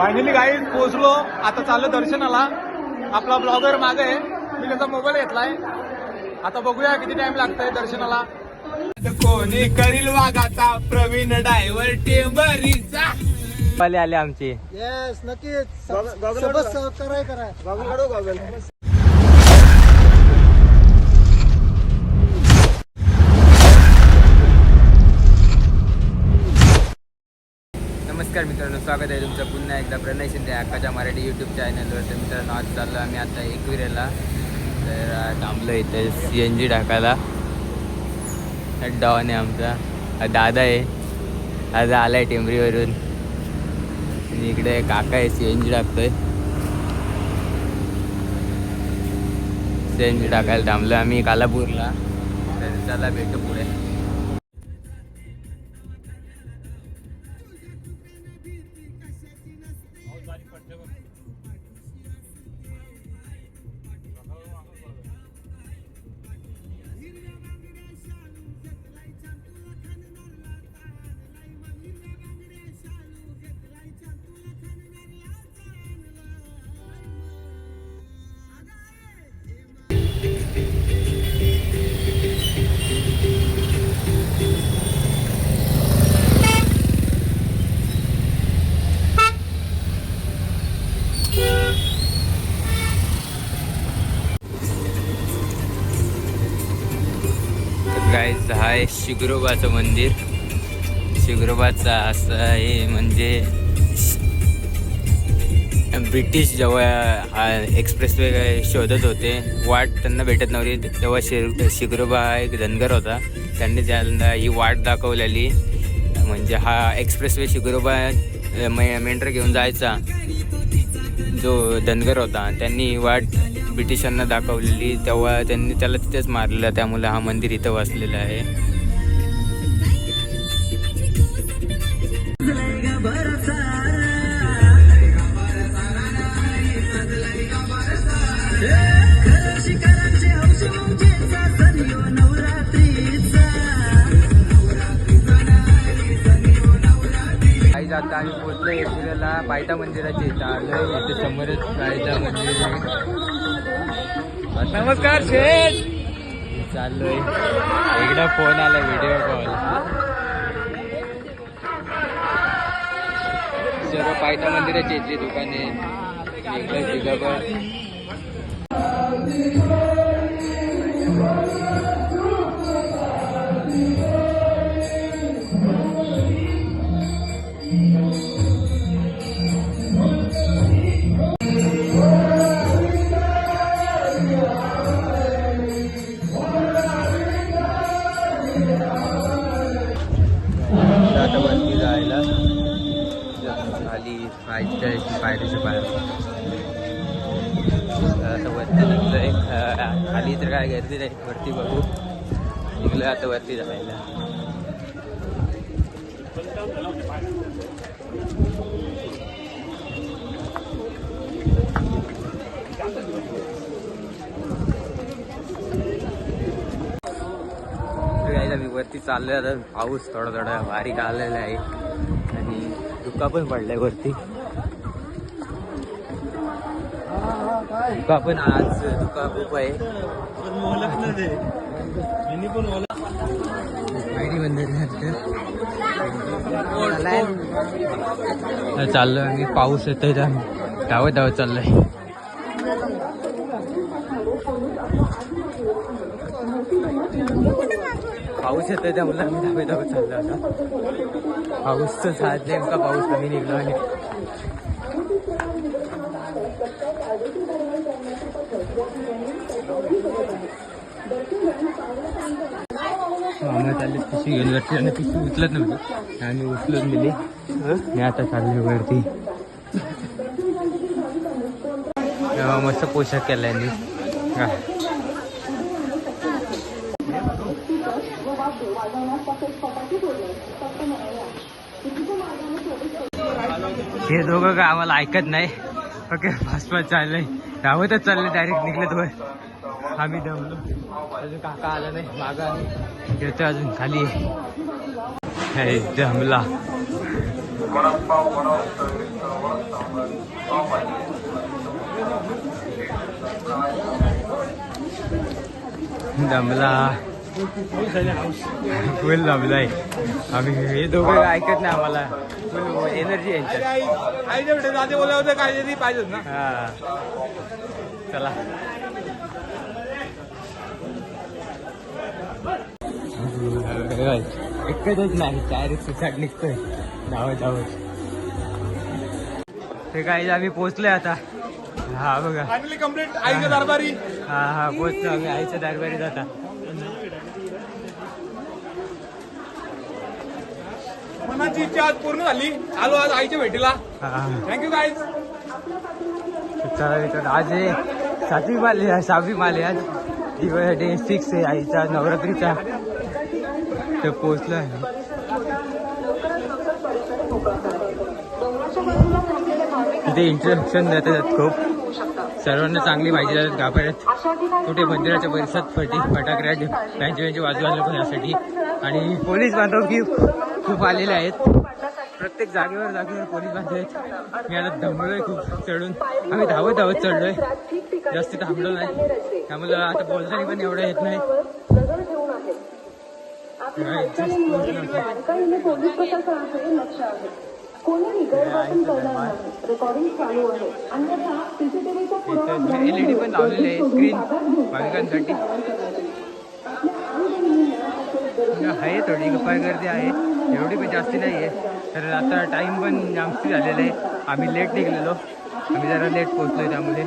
Finally गाई पोहोचलो. आता चाललो दर्शनाला. आपला ब्लॉगर मागे आहे. मी त्याचा मोबाईल घेतलाय. आता बघूया किती टाइम लागतंय दर्शनाला. कोणी करील वाघाचा? प्रवीण डायव्हर टेंबरीचा वाले आले आमचे. येस नक्कीच. सबस कराय कराय नमस्कार मित्रांनो स्वागत आहे तुमचं पुन्हा एकदा प्रणय शिंदे अक्काच्या मराठी यूट्यूब चॅनलवर तर मित्रांनो आज चाललो आम्ही आता एकविरेला. तर थांबलो इथे सी एन जी टाकायला डॉन आहे आमचा. दादा आहे. आज आहे टेंबरीवरून. आणि इकडे काका आहे सी एन जी टाकतोय सी एन जी टाकायला थांबलो आम्ही कालापूरला. तर चला भेटू पुढे. आहे शिग्रोबाचं मंदिर. शिग्रोबाचा असं आहे म्हणजे ब्रिटिश जेव्हा एक्सप्रेसवे शोधत होते वाट त्यांना भेटत नव्हती. तेव्हा शिर शिग्रोबा हा एक धनगर होता. त्यांनी त्यांना ही वाट दाखवलेली. म्हणजे हा एक्सप्रेसवे शिग्रोबा मे मेंढर घेऊन जायचा जो धनगर होता. त्यांनी ही वाट ब्रिटिशांना दाखवलेली. तेव्हा त्यांनी त्याला तिथेच मारलेलं. त्यामुळे हा मंदिर इथं वसलेलं आहे. जाता आम्ही पोचलो बायटा मंदिराच्या इथं आलो इथे समोरच बायटा मंदिर आहे. नमस्कार शेठ! चाललोय एकदा फोन आला व्हिडिओ कॉल सर्व पायथा मंदिराची इथली दुकाने इकडे निघलोय आता वरती जायला तर पाऊस थोडा थोडा बारीक आलेला आहे. आणि धुका पण पडलाय वरती. धुका पण आज धुका खूप आहे. पायरी चाललोय आणि पाऊस येतोय तर धावत धावत चाललंय. पाऊस येतोय त्यामुळे आम्ही धावे धावत चाललो आता. पाऊसचं साथ नेमका पाऊस कमी निघलो आणि मामा चालले पिशवी घेऊन वरती आणि पिशवी उचलत नव्हती. आम्ही उचलून दिली. मी आता चालली वरती. मस्त पोशाख केला यांनी. हे. दोघं का आम्हाला ऐकत नाही. ओके फास्ट फास्ट चाललंय. धावतच चाललंय डायरेक्ट निघलं वर. आम्ही दमलो. अजून काका आला नाही मागा येतोय अजून खाली हे दमला. दमला. फुल दमलाय. आम्ही हे दोघं ऐकत नाही आम्हाला. फुल एनर्जी होते काय तरी पाहिजेच ना. हा. चला. एकच नाही डायरेक्ट सुसाट निघतोय. धावत धावत. ते काही आम्ही पोहोचलोय आता. हा बघा. फायनली कंप्लीट आईच्या दरबारी. हा हा पोहोचलो आम्ही आईच्या दरबारीत आता. मनाची इच्छा आज पूर्ण झाली. आलो आज आईच्या भेटीला. थँक्यू गाईज आज सातवी माल सहावी माल आज. दिवस डे सिक्स आहे आईचा नवरात्रीचा. तर पोचला आहे. तिथे इंट्रोडक्शन देतात खूप. सर्वांना चांगली माहिती देतात गाभाऱ्यात कुठे मंदिराच्या परिसरात फटी फटाकड्या बँची बँची वाजवायला पण यासाठी. आणि पोलीस बांधव की खूप आलेले आहेत. प्रत्येक जागेवर जागेवर पोलीस बांधव आहेत मी आता दमलोय खूप चढून. आम्ही धावत धावत चढलोय. जास्त थांबलो नाही. त्यामुळे आता बोलताना पण एवढं येत नाही. एलईडी पण लावलेली आहे स्क्रीन भाविकांसाठी आहे थोडी गप्पा गर्दी आहे. एवढी पण जास्ती नाही आहे तर आता टाईम पण जास्ती झालेला आहे. आम्ही लेट निघलेलो. आम्ही जरा लेट त्यामुळे.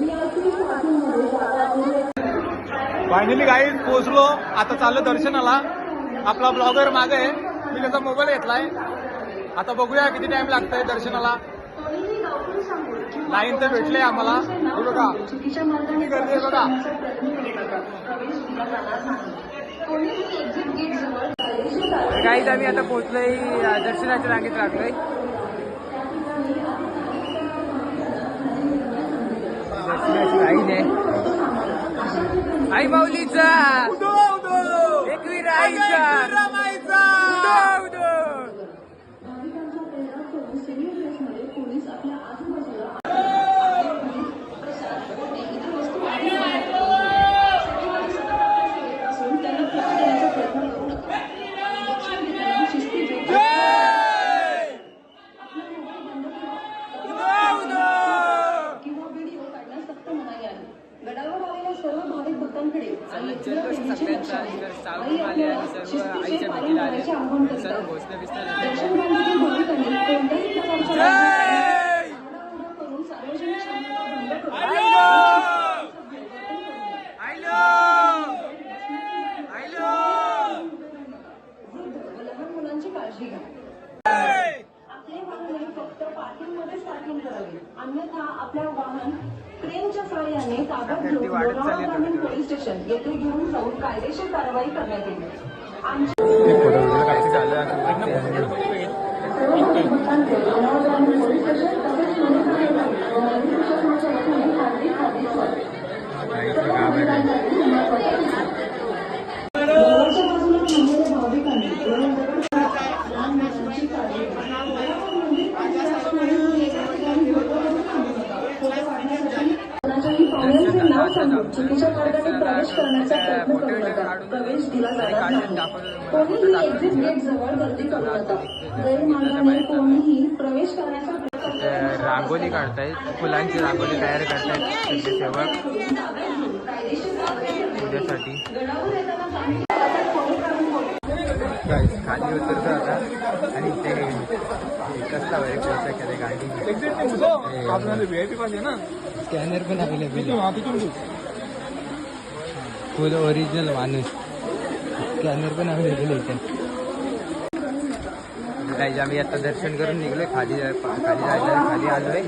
बीआरसी पार्टीमध्ये जागा फायनली गाईज पोहोचलो. आता चाललो दर्शनाला. आपला ब्लॉगर मागे आहे. मी त्याचा मोबाईल घेतलाय. आता बघूया किती टाइम लागतंय दर्शनाला. लाईन तर भेटले आम्हाला. बघा किती गर्दी आहे बघा. काहीच आम्ही आता पोहोचलोय दर्शनाच्या रांगेत लागलोय दर्शनाची लाईन आहे. आई माऊलीचा सगळ्यांचा सावरून आले आणि सर्व आईच्या भेटीला आले. सर्व आपले वाहन फक्त पार्किंग करावे. अन्यथा आपल्या वाहन क्रेनच्या सहाय्याने ताब्यात घेऊन लोणावळा ग्रामीण पोलीस स्टेशन येथे घेऊन जाऊन कायदेशीर कारवाई करण्यात येईल आमच्या चुकीच्या मार्गाने प्रवेश करण्याचा प्रयत्न करू नका. प्रवेश दिला जाणार नाही. कोणीही एक्झिट गेट जवळ गर्दी करू नका. गैरमार्गाने कोणीही प्रवेश करण्याचा रांगोली काढतायत. फुलांची रांगोली तयार करतायत त्यांचे सेवक. Guys, खाली उतरतो आता. आणि ते कसला वगैरे पोहोचा केलं गाडी. स्कॅनर पण अवेलेबल आहे. फुल ओरिजिनल माणूस स्कॅनर पण अवेलेबल इथे. काही आम्ही आता दर्शन करून निघलो खाली खाली जायला खाली आलोय.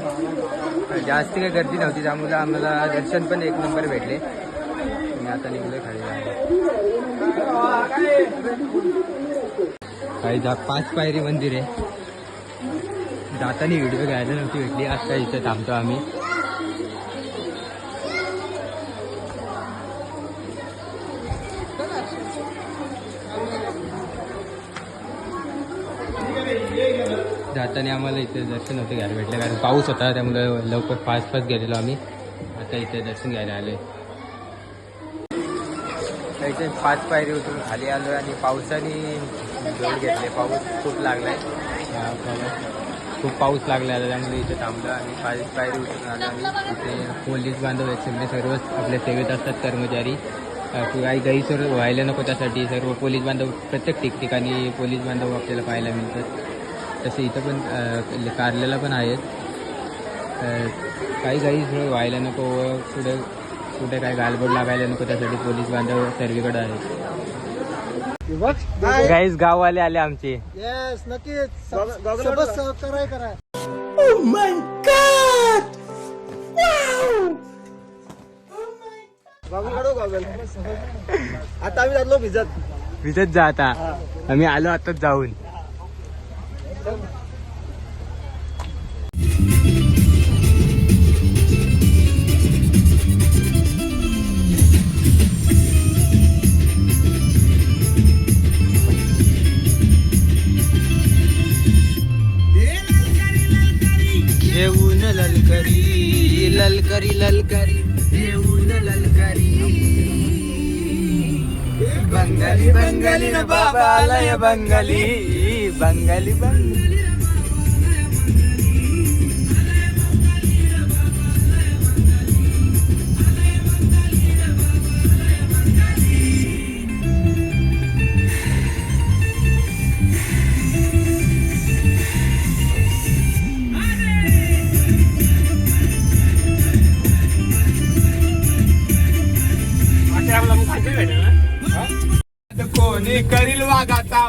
जास्त काही गर्दी नव्हती. त्यामुळे आम्हाला दर्शन पण एक नंबर भेटले. मी आता निघलोय खाली जायला. काही जा पाच पायरी मंदिर आहे. जाताना व्हिडिओ घ्यायला नव्हती भेटली. आता इथं थांबतो आम्ही. जाताना आम्हाला इथे दर्शन नव्हतं घ्यायला भेटलं. कारण पाऊस होता त्यामुळे लवकर फास्ट फास्ट गेलेलो आम्ही. आता इथे दर्शन घ्यायला आलोय. इथे पाच पायरी उतरून खाली आलो आणि पावसाने जोड घेतले पाऊस खूप लागलाय. हा, पाऊस- खूप पाऊस लागला आता त्यामुळे इथे थांबलो आणि पाच पायरी उतरून आलो आणि इथे पोलीस बांधव आहेत सगळे सर्वच आपल्या सेवेत असतात कर्मचारी. काही गैरसोय व्हायला नको त्यासाठी. सर्व पोलीस बांधव प्रत्येक ठिकठिकाणी पोलीस बांधव आपल्याला पाहायला मिळतात. तसे इथं पण अ, कारल्याला पण आहेत. काही गैरसोय व्हायला नको व पुढे कुठे काय गालबोट लागायला नको त्यासाठी पोलीस बांधव सर्वीकडे आहेत. गाईज गाववाले आले आमचे. येस नक्कीच. करा. गॉगल आता आम्ही जातलो भिजत. भिजत जा आता. आम्ही आलो आताच जाऊन. ललकरी ललकरी ललकरी येऊन ललकरी बंगाली बंगाली न बाबा आलाय बंगाली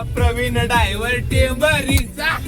प्रवीण डायव्हर टेंबरीचा.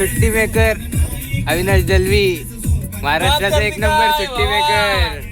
सुट्टी मेकर अविनाश दलवी महाराष्ट्राचा एक नंबर सुट्टी मेकर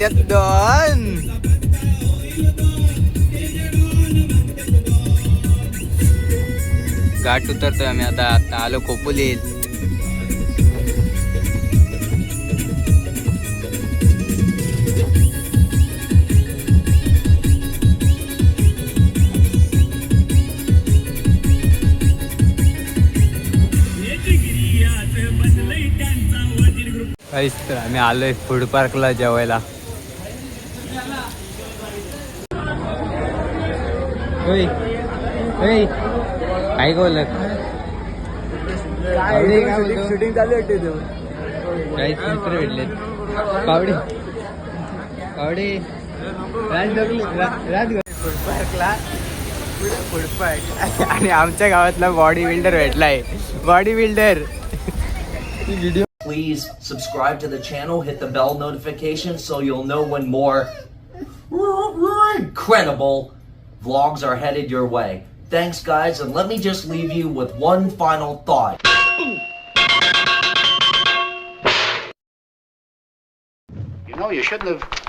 म्हणतात डॉन. घाट उतरतोय आम्ही आता आता आलो काहीच तर आम्ही आलोय फूड पार्कला जेवायला. होय होय काय बोलत पावडे काय बोलतो शूटिंग चालू आहे तिथे काही मित्र भेटले पावडे पावडे राज डगले राज फूड पार्कला फूड पार्क आणि आमच्या गावातला body builder भेटलाय body builder Please subscribe to the channel, hit the bell notification so you'll know when more incredible vlogs are headed your way. Thanks, guys, and let me just leave you with one final thought. You know, you shouldn't have